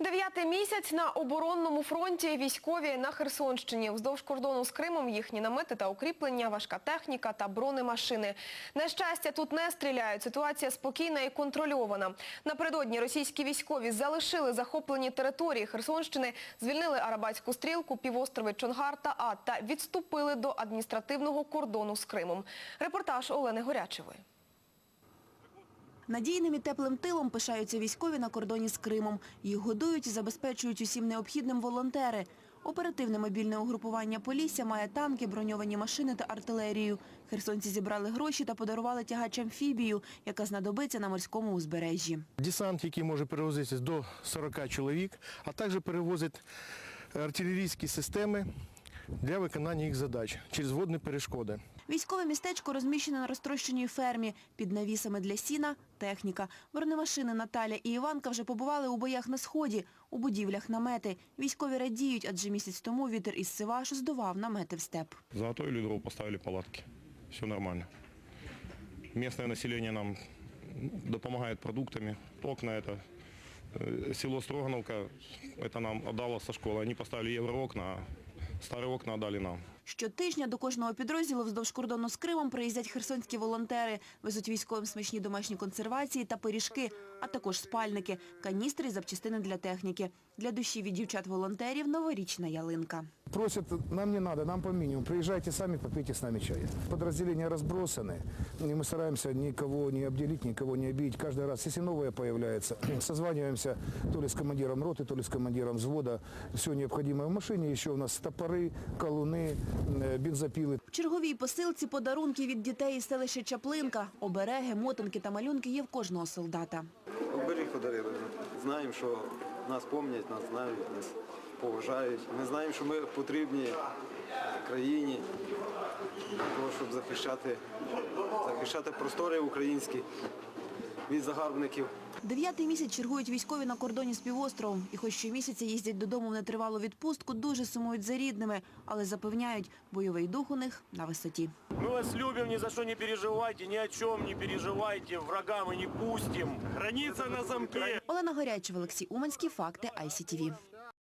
Дев'ятий місяць на оборонному фронті військові на Херсонщині. Вздовж кордону з Кримом їхні намети та укріплення, важка техніка та бронемашини. На щастя, тут не стріляють. Ситуація спокійна і контрольована. Напередодні російські військові залишили захоплені території Херсонщини, звільнили Арабатську стрілку, півострови Чонгар та Ад та відступили до адміністративного кордону з Кримом. Репортаж Олени Горячевої. Надійним і теплим тилом пишаються військові на кордоні з Кримом. Їх годують і забезпечують усім необхідним волонтери. Оперативне мобільне угрупування Полісся має танки, броньовані машини та артилерію. Херсонці зібрали гроші та подарували тягач амфібію, яка знадобиться на морському узбережжі. Десант, який може перевозити до 40 чоловік, а також перевозить артилерійські системи для виконання їх задач через водні перешкоди. Військове містечко розміщене на розтрощеній фермі. Під навісами для сіна – техніка. Бронемашини Наталя і Іванка вже побували у боях на Сході, у будівлях намети. Військові радіють, адже місяць тому вітер із Сивашу здував намети в степ. Заготовили дров, поставили палатки. Все нормально. Местное население нам допомагает продуктами. Окна это э, село Строгановка, это нам отдало со школы. Они поставили евроокна, а старые окна отдали нам. Щотижня до кожного підрозділу вздовж кордону з Кримом приїздять херсонські волонтери, везуть військовим смачні домашні консервації та пиріжки, а також спальники, каністри і запчастини для техніки. Для душі від дівчат-волонтерів новорічна ялинка. Просят, нам не надо, нам по минимуму. Приезжайте сами, попейте с нами чая. Подразделения разбросаны, и мы стараемся никого не обделить, никого не обидеть. Каждый раз, если новое появляется, созваниваемся то ли с командиром роты, то ли с командиром взвода. Все необходимое в машине. Еще у нас топоры, колуны, бензопилы. В черговій посилці подарунки від дітей із селища Чаплинка. Обереги, мотанки та малюнки є в кожного солдата. Оберіг подарили. Знаємо, що нас пам'ятають, нас знають, нас поважають. Ми знаємо, що ми потрібні країні того, щоб захищати, захищати простори українські від загарбників. Дев'ятий місяць чергують військові на кордоні з півостровом. І хоч щомісяця їздять додому в нетривалу відпустку, дуже сумують за рідними. Але запевняють, бойовий дух у них на висоті. Ми вас любимо, ні за що не переживайте, ні о чому не переживайте, врага ми не пустимо. Границя на замки. Олена Горячева, Олексій Уманський, Факти, ICTV.